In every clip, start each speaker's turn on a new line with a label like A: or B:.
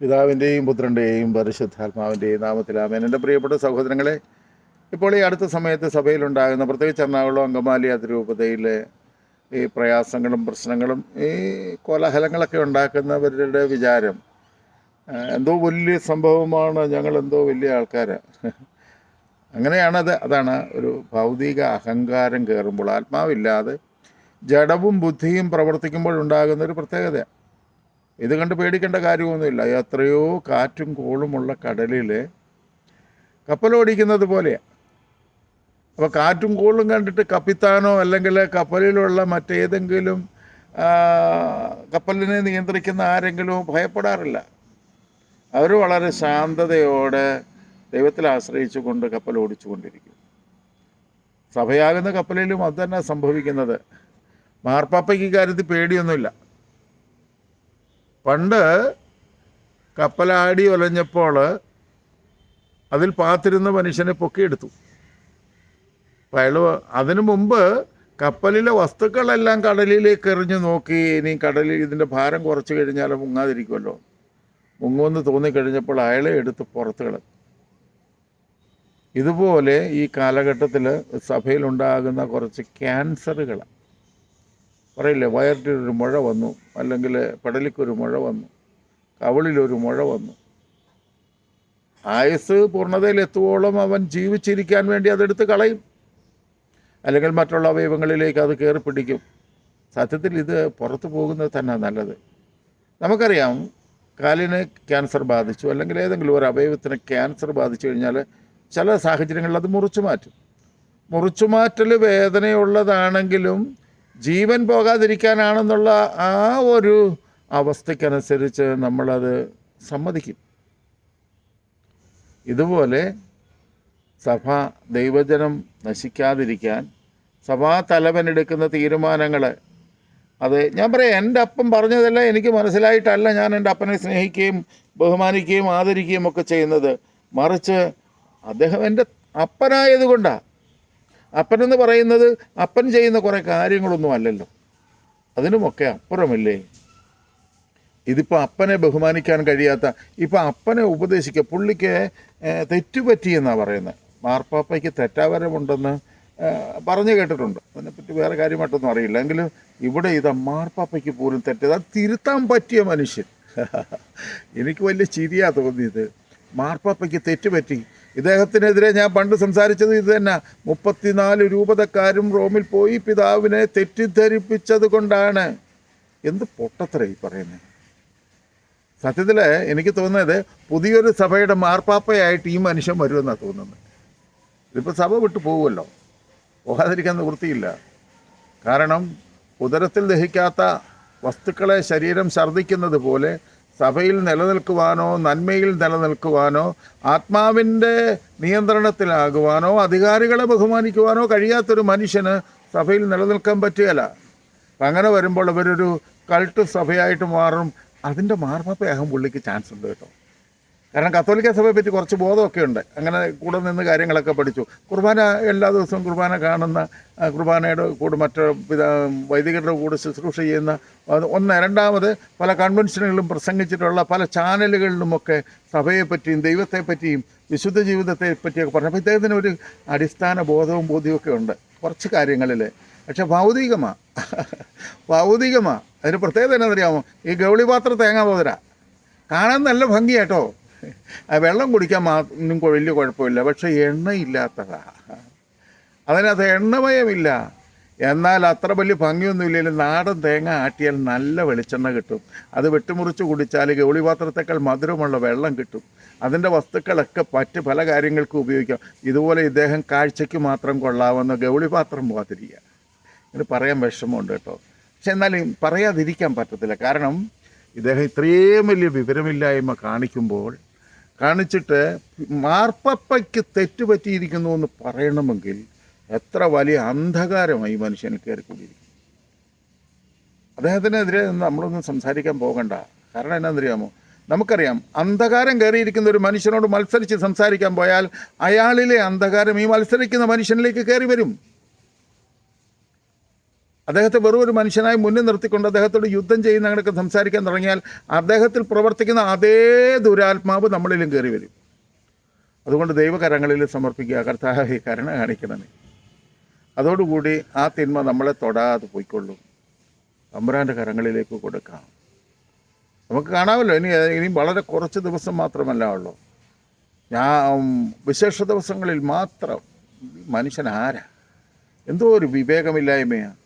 A: പിതാവിന്റെയും പുത്രന്റെയും പരിശുദ്ധാത്മാവിന്റെയും നാമത്തിലാമേൻ എന്റെ പ്രിയപ്പെട്ട സഹോദരങ്ങളെ ഇപ്പോൾ ഈ അടുത്ത സമയത്ത് സഭയിലുണ്ടാകുന്ന പ്രത്യേകിച്ച് എറണാകുളം അങ്കമാലി അതിരൂപതയിലെ ഈ പ്രയാസങ്ങളും പ്രശ്നങ്ങളും ഈ കോലാഹലങ്ങളൊക്കെ ഉണ്ടാക്കുന്നവരുടെ വിചാരം എന്തോ വലിയ സംഭവമാണ് ഞങ്ങൾ എന്തോ വലിയ ആൾക്കാരാണ് അങ്ങനെയാണത് അതാണ് ഒരു ഭൗതിക അഹങ്കാരം കയറുമ്പോൾ ആത്മാവില്ലാതെ ജഡവും ബുദ്ധിയും പ്രവർത്തിക്കുമ്പോഴുണ്ടാകുന്ന ഒരു പ്രത്യേകത. ഇത് കണ്ട് പേടിക്കേണ്ട കാര്യമൊന്നുമില്ല. എത്രയോ കാറ്റും കോളുമുള്ള കടലിൽ കപ്പലോടിക്കുന്നത് പോലെയാണ് അപ്പോൾ കാറ്റും കോളും കണ്ടിട്ട് കപ്പിത്താനോ അല്ലെങ്കിൽ കപ്പലിലുള്ള മറ്റേതെങ്കിലും കപ്പലിനെ നിയന്ത്രിക്കുന്ന ആരെങ്കിലും ഭയപ്പെടാറില്ല. അവർ വളരെ ശാന്തതയോടെ ദൈവത്തിൽ ആശ്രയിച്ചുകൊണ്ട് കപ്പൽ ഓടിച്ചുകൊണ്ടിരിക്കും. സഭയാകുന്ന കപ്പലിലും അത് തന്നെ സംഭവിക്കുന്നത്. മാർപ്പാപ്പയ്ക്ക് കാര്യത്തിൽ പേടിയൊന്നുമില്ല. പണ്ട് കപ്പലാടി ഒലഞ്ഞപ്പോൾ അതിൽ പാത്തിരുന്ന മനുഷ്യനെ പൊക്കിയെടുത്തു. അപ്പം അയാൾ അതിനു മുമ്പ് കപ്പലിലെ വസ്തുക്കളെല്ലാം കടലിലേക്ക് എറിഞ്ഞു നോക്കി ഇനി കടലിൽ ഇതിന്റെ ഭാരം കുറച്ച് കഴിഞ്ഞാൽ മുങ്ങാതിരിക്കുമല്ലോ. മുങ്ങുമെന്ന് തോന്നിക്കഴിഞ്ഞപ്പോൾ അയാളെ എടുത്ത് പുറത്ത് ഇതുപോലെ ഈ കാലഘട്ടത്തിൽ സഭയിലുണ്ടാകുന്ന കുറച്ച് ക്യാൻസറുകൾ പറയില്ലേ വയറിനൊരു മുഴ വന്നു അല്ലെങ്കിൽ പടലിക്കൊരു മുഴ വന്നു കവളിലൊരു മുഴ വന്നു. ആയുസ് പൂർണതയിലെത്തുവോളം അവൻ ജീവിച്ചിരിക്കാൻ വേണ്ടി അതെടുത്ത് കളയും. അല്ലെങ്കിൽ മറ്റുള്ള അവയവങ്ങളിലേക്ക് അത് കയറി പിടിക്കും. സത്യത്തിൽ ഇത് പുറത്തു പോകുന്നത് തന്നെ നല്ലത്. നമുക്കറിയാം കാലിന് ക്യാൻസർ ബാധിച്ചു അല്ലെങ്കിൽ ഏതെങ്കിലും ഒരു അവയവത്തിന് ക്യാൻസർ ബാധിച്ചു കഴിഞ്ഞാൽ ചില സാഹചര്യങ്ങളിൽ അത് മുറിച്ചു മാറ്റും. മുറിച്ചു മാറ്റൽ വേദനയുള്ളതാണെങ്കിലും ജീവൻ പോകാതിരിക്കാനാണെന്നുള്ള ആ ഒരു അവസ്ഥയ്ക്കനുസരിച്ച് നമ്മളത് സമ്മതിക്കും. ഇതുപോലെ സഭ ദൈവജനം നശിക്കാതിരിക്കാൻ സഭാ തലവനെടുക്കുന്ന തീരുമാനങ്ങൾ അത് ഞാൻ പറയാം എന്റെ അപ്പം പറഞ്ഞതല്ല എനിക്ക് മനസ്സിലായിട്ടല്ല. ഞാൻ എന്റെ അപ്പനെ സ്നേഹിക്കുകയും ബഹുമാനിക്കുകയും ആദരിക്കുകയും ഒക്കെ ചെയ്യുന്നത്. മറിച്ച് അദ്ദേഹം എന്റെ അപ്പനായതുകൊണ്ടാണ് അപ്പനെന്ന് പറയുന്നത് അപ്പൻ ചെയ്യുന്ന കുറേ കാര്യങ്ങളൊന്നും അല്ലല്ലോ. അതിനുമൊക്കെ അപ്പുറമില്ലേ? ഇതിപ്പോൾ അപ്പനെ ബഹുമാനിക്കാൻ കഴിയാത്ത ഇപ്പം അപ്പനെ ഉപദേശിക്കുക പുള്ളിക്ക് തെറ്റുപറ്റിയെന്നാണ് പറയുന്നത് മാർപ്പാപ്പയ്ക്ക് തെറ്റാവരമുണ്ടെന്ന് പറഞ്ഞു കേട്ടിട്ടുണ്ട്. അതിനെപ്പറ്റി വേറെ കാര്യമായിട്ടൊന്നും അറിയില്ല. എങ്കിലും ഇവിടെ ഇത് മാർപ്പാപ്പയ്ക്ക് പോലും തെറ്റത് അത് തിരുത്താൻ പറ്റിയ മനുഷ്യൻ. എനിക്ക് വലിയ ചിരിയാ തോന്നിയത്. മാർപ്പാപ്പയ്ക്ക് തെറ്റുപറ്റി. ഇദ്ദേഹത്തിനെതിരെ ഞാൻ പണ്ട് സംസാരിച്ചത് ഇത് തന്നെ. മുപ്പത്തിനാല് രൂപതക്കാരും റോമിൽ പോയി പിതാവിനെ തെറ്റിദ്ധരിപ്പിച്ചത് കൊണ്ടാണ്. എന്ത് പൊട്ടത്തര ഈ പറയുന്നത് സത്യത്തിൽ എനിക്ക് തോന്നുന്നത് പുതിയൊരു സഭയുടെ മാർപ്പാപ്പയായിട്ട് ഈ മനുഷ്യൻ വരുമെന്നാണ് തോന്നുന്നത്. ഇതിപ്പോൾ സഭ വിട്ടു പോകുമല്ലോ പോകാതിരിക്കാൻ നിവൃത്തിയില്ല. കാരണം ഉദരത്തിൽ ദഹിക്കാത്ത വസ്തുക്കളെ ശരീരം ഛർദ്ദിക്കുന്നത് പോലെ സഭയിൽ നിലനിൽക്കുവാനോ നന്മയിൽ നിലനിൽക്കുവാനോ ആത്മാവിന്റെ നിയന്ത്രണത്തിലാകുവാനോ അധികാരികളെ ബഹുമാനിക്കുവാനോ കഴിയാത്തൊരു മനുഷ്യന് സഭയിൽ നിലനിൽക്കാൻ പറ്റുകയില്ല. അങ്ങനെ വരുമ്പോൾ അവരൊരു കൾട്ട് സഭയായിട്ട് മാറും. അതിന്റെ മാർപ്പാപ്പയാകാൻ പുള്ളിക്ക് ചാൻസ് ഉണ്ട് കേട്ടോ. കാരണം കത്തോലിക്ക പറ്റി കുറച്ച് ബോധമൊക്കെ ഉണ്ട്. അങ്ങനെ കൂടെ നിന്ന് കാര്യങ്ങളൊക്കെ പഠിച്ചു. കുർബാന എല്ലാ ദിവസവും കുർബാന കാണുന്ന കുർബാനയുടെ കൂടെ മറ്റ് പിതാ വൈദികരുടെ കൂടെ ശുശ്രൂഷ ചെയ്യുന്ന ഒന്ന് രണ്ടാമത് പല കൺവെൻഷനുകളിലും പ്രസംഗിച്ചിട്ടുള്ള പല ചാനലുകളിലുമൊക്കെ സഭയെപ്പറ്റിയും ദൈവത്തെപ്പറ്റിയും വിശുദ്ധ ജീവിതത്തെ പറ്റിയൊക്കെ പറഞ്ഞു. ഇദ്ദേഹത്തിന് ഒരു അടിസ്ഥാന ബോധവും ബോധ്യവും ഉണ്ട് കുറച്ച് കാര്യങ്ങളിൽ പക്ഷെ ഭൗതികമാ. ഭൗതികമാ. അതിന് പ്രത്യേകത എന്നറിയാമോ ഈ ഗൗളി പാത്ര തേങ്ങാ പോതരാ. കാണാൻ നല്ല ഭംഗിയാട്ടോ വെള്ളം കുടിക്കാൻ മാത്രം വലിയ കുഴപ്പമില്ല പക്ഷേ എണ്ണയില്ലാത്തതാ. അതിനകത്ത് എണ്ണമയമില്ല എന്നാൽ അത്ര വലിയ ഭംഗിയൊന്നും ഇല്ലെങ്കിലും നാടൻ തേങ്ങ ആട്ടിയാൽ നല്ല വെളിച്ചെണ്ണ കിട്ടും. അത് വെട്ടിമുറിച്ച് കുടിച്ചാൽ ഗൗളിപാത്രത്തേക്കാൾ മധുരമുള്ള വെള്ളം കിട്ടും. അതിന്റെ വസ്തുക്കളൊക്കെ പറ്റ് പല കാര്യങ്ങൾക്കും ഉപയോഗിക്കാം. ഇതുപോലെ ഇദ്ദേഹം കാഴ്ചയ്ക്ക് മാത്രം കൊള്ളാവുന്ന ഗൗളിപാത്രം പോകാതിരിക്കുക. ഇത് പറയാൻ വിഷമമുണ്ട് കേട്ടോ. പക്ഷെ എന്നാലും പറയാതിരിക്കാൻ പറ്റത്തില്ല. കാരണം ഇദ്ദേഹം ഇത്രയും വലിയ വിവരമില്ലായ്മ കാണിക്കുമ്പോൾ കാണിച്ചിട്ട് മാർപ്പപ്പയ്ക്ക് തെറ്റുപറ്റിയിരിക്കുന്നു എന്ന് പറയണമെങ്കിൽ എത്ര വലിയ അന്ധകാരമായി മനുഷ്യന് കയറിക്കൂടിയിരിക്കും അദ്ദേഹത്തിനെതിരെ നമ്മളൊന്നും സംസാരിക്കാൻ പോകണ്ട. കാരണം എന്നാന്നറിയാമോ നമുക്കറിയാം അന്ധകാരം കയറിയിരിക്കുന്ന ഒരു മനുഷ്യനോട് മത്സരിച്ച് സംസാരിക്കാൻ പോയാൽ അയാളിലെ അന്ധകാരം ഈ മത്സരിക്കുന്ന മനുഷ്യനിലേക്ക് കയറി വരും. അദ്ദേഹത്തെ വെറും ഒരു മനുഷ്യനായി മുന്നിൽ നിർത്തിക്കൊണ്ട് അദ്ദേഹത്തോട് യുദ്ധം ചെയ്യുന്ന അങ്ങനെയൊക്കെ സംസാരിക്കാൻ തുടങ്ങിയാൽ അദ്ദേഹത്തിൽ പ്രവർത്തിക്കുന്ന അതേ ദുരാത്മാവ് നമ്മളിലും കയറി വരും. അതുകൊണ്ട് ദൈവകരങ്ങളിൽ സമർപ്പിക്കുക. കർത്താഹി കരുണ കാണിക്കണമേ. അതോടുകൂടി ആ തിന്മ നമ്മളെ തൊടാതെ പോയിക്കൊള്ളും. തമ്പുരാന്റെ കരങ്ങളിലേക്ക് കൊടുക്കാം. നമുക്ക് കാണാമല്ലോ. ഇനി ഇനി വളരെ കുറച്ച് ദിവസം മാത്രമല്ല ഉള്ളൂ. ഞാൻ വിശേഷ ദിവസങ്ങളിൽ മാത്രം മനുഷ്യൻ ആരാ? എന്തോ ഒരു വിവേകമില്ലായ്മയാണ്.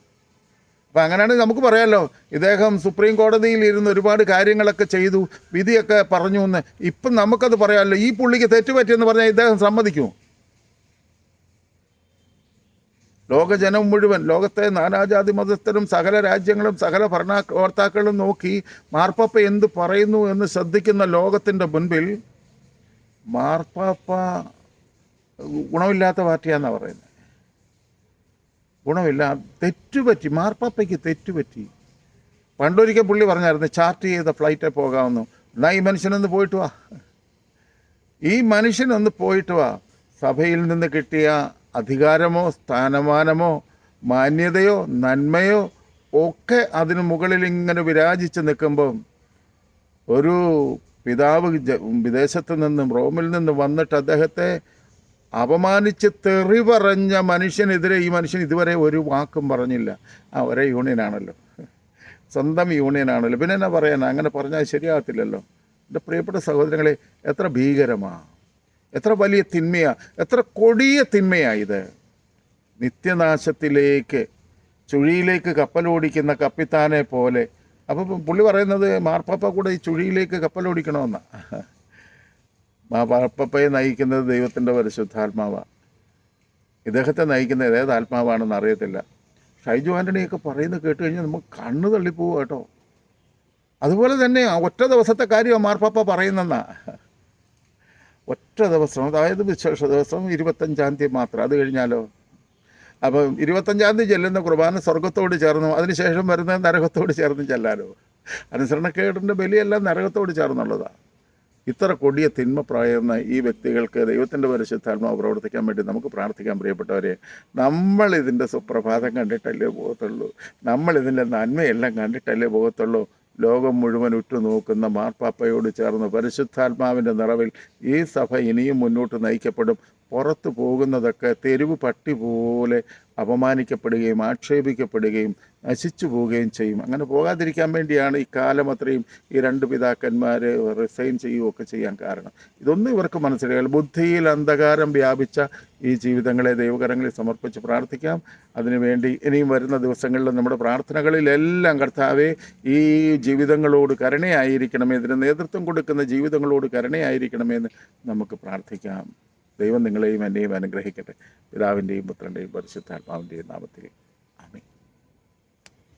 A: അപ്പം അങ്ങനെയാണെങ്കിൽ നമുക്ക് പറയാമല്ലോ ഇദ്ദേഹം സുപ്രീം കോടതിയിൽ ഇരുന്ന് ഒരുപാട് കാര്യങ്ങളൊക്കെ ചെയ്തു വിധിയൊക്കെ പറഞ്ഞു എന്ന്. ഇപ്പം നമുക്കത് പറയാമല്ലോ ഈ പുള്ളിക്ക് തെറ്റുപറ്റിയെന്ന് പറഞ്ഞാൽ ഇദ്ദേഹം സമ്മതിക്കുമോ? ലോകജനം മുഴുവൻ ലോകത്തെ നാനാജാതി മതസ്ഥരും സകല രാജ്യങ്ങളും സകല ഭരണകർത്താക്കളും നോക്കി മാർപ്പാപ്പ എന്ത് പറയുന്നു എന്ന് ശ്രദ്ധിക്കുന്ന ലോകത്തിന്റെ മുൻപിൽ മാർപ്പാപ്പ ഗുണമില്ലാത്ത പാർട്ടിയാണെന്നാണ് പറയുന്നത്. ഗുണമില്ല. തെറ്റുപറ്റി മാർപ്പാപ്പയ്ക്ക് തെറ്റുപറ്റി. പണ്ടൊരിക്കൽ പുള്ളി പറഞ്ഞായിരുന്നു ചാർട്ട് ചെയ്ത ഫ്ലൈറ്റിൽ പോകാമെന്നു. എന്നാൽ ഈ മനുഷ്യനൊന്ന് പോയിട്ട് വാ. ഈ മനുഷ്യനൊന്ന് പോയിട്ട് വാ. സഭയിൽ നിന്ന് കിട്ടിയ അധികാരമോ സ്ഥാനമാനമോ മാന്യതയോ നന്മയോ ഒക്കെ അതിന് മുകളിൽ ഇങ്ങനെ വിരാജിച്ച് നിൽക്കുമ്പം ഒരു പിതാവ് വിദേശത്ത് നിന്നും റോമിൽ നിന്ന് വന്നിട്ട് അദ്ദേഹത്തെ അപമാനിച്ച് തെറി പറഞ്ഞ മനുഷ്യനെതിരെ ഈ മനുഷ്യൻ ഇതുവരെ ഒരു വാക്കും പറഞ്ഞില്ല. ആ ഒരേ യൂണിയനാണല്ലോ. സ്വന്തം യൂണിയനാണല്ലോ. പിന്നെ എന്നാ പറയാനാ? അങ്ങനെ പറഞ്ഞാൽ ശരിയാകത്തില്ലല്ലോ. എന്റെ പ്രിയപ്പെട്ട സഹോദരങ്ങളെ എത്ര ഭീകരമാ? എത്ര വലിയ തിന്മയാ? എത്ര കൊടിയ തിന്മയാ ഇത്. നിത്യനാശത്തിലേക്ക് ചുഴിയിലേക്ക് കപ്പലോടിക്കുന്ന കപ്പിത്താനെ പോലെ. അപ്പോൾ പുള്ളി പറയുന്നത് മാർപ്പാപ്പ കൂടെ ഈ ചുഴിയിലേക്ക് കപ്പലോടിക്കണമെന്നാണ് മാർപ്പാപ്പയെ നയിക്കുന്നത് ദൈവത്തിന്റെ പരിശുദ്ധാത്മാവാണ് ഇദ്ദേഹത്തെ നയിക്കുന്നത് ഏത് ആത്മാവാണെന്ന് അറിയത്തില്ല. ഷൈജു ആന്റണിയൊക്കെ പറയുന്നത് കേട്ട് കഴിഞ്ഞാൽ നമുക്ക് കണ്ണ് തള്ളിപ്പോവും കേട്ടോ. അതുപോലെ തന്നെ ഒറ്റ ദിവസത്തെ കാര്യം മാർപ്പാപ്പ പറയുന്നെന്നാ. ഒറ്റ ദിവസം അതായത് വിശേഷ ദിവസം ഇരുപത്തഞ്ചാം തീയതി മാത്രം അത് കഴിഞ്ഞാലോ? അപ്പം ഇരുപത്തഞ്ചാം തീയതി ചെല്ലുന്ന കുർബാന സ്വർഗത്തോട് ചേർന്നു അതിനുശേഷം വരുന്ന നരകത്തോട് ചേർന്ന് ചെല്ലാലോ? അനുസരണക്കേടിന്റെ ബലിയെല്ലാം നരകത്തോട് ചേർന്നുള്ളതാണ് ഇത്ര കൊടിയ തിന്മ പറയുന്ന ഈ വ്യക്തികൾക്ക് ദൈവത്തിന്റെ പരിശുദ്ധാത്മാവ് പ്രവർത്തിക്കാൻ വേണ്ടി നമുക്ക് പ്രാർത്ഥിക്കാൻ പ്രിയപ്പെട്ടവരെ. നമ്മൾ ഇതിന്റെ സുപ്രഭാതം കണ്ടിട്ടല്ലേ പോകത്തുള്ളൂ. നമ്മൾ ഇതിന്റെ നന്മയെല്ലാം കണ്ടിട്ടല്ലേ പോകത്തുള്ളൂ. ലോകം മുഴുവൻ ഉറ്റുനോക്കുന്ന മാർപ്പാപ്പയോട് ചേർന്ന് പരിശുദ്ധാത്മാവിന്റെ നിറവിൽ ഈ സഭ ഇനിയും മുന്നോട്ട് നയിക്കപ്പെടും. പുറത്തു പോകുന്നതൊക്കെ തെരുവ് പട്ടി പോലെ അപമാനിക്കപ്പെടുകയും ആക്ഷേപിക്കപ്പെടുകയും നശിച്ചു പോവുകയും ചെയ്യും. അങ്ങനെ പോകാതിരിക്കാൻ വേണ്ടിയാണ് ഈ കാലം അത്രയും ഈ രണ്ട് പിതാക്കന്മാർ റിസൈൻ ചെയ്യുകയൊക്കെ ചെയ്യാൻ കാരണം. ഇതൊന്നും ഇവർക്ക് മനസ്സിലായാൽ ബുദ്ധിയിൽ അന്ധകാരം വ്യാപിച്ച ഈ ജീവിതങ്ങളെ ദൈവകരങ്ങളിൽ സമർപ്പിച്ച് പ്രാർത്ഥിക്കാം. അതിനുവേണ്ടി ഇനിയും വരുന്ന ദിവസങ്ങളിൽ നമ്മുടെ പ്രാർത്ഥനകളിലെല്ലാം കർത്താവെ ഈ ജീവിതങ്ങളോട് കരുണയായിരിക്കണമേ. ഇതിന് നേതൃത്വം കൊടുക്കുന്ന ജീവിതങ്ങളോട് കരുണയായിരിക്കണമേ എന്ന് നമുക്ക് പ്രാർത്ഥിക്കാം. ദൈവം നിങ്ങളെയും എന്നെയും അനുഗ്രഹിക്കട്ടെ. പിതാവിന്റെയും പുത്രന്റെയും പരിശുദ്ധാത്മാവിന്റെയും നാമത്തിൽ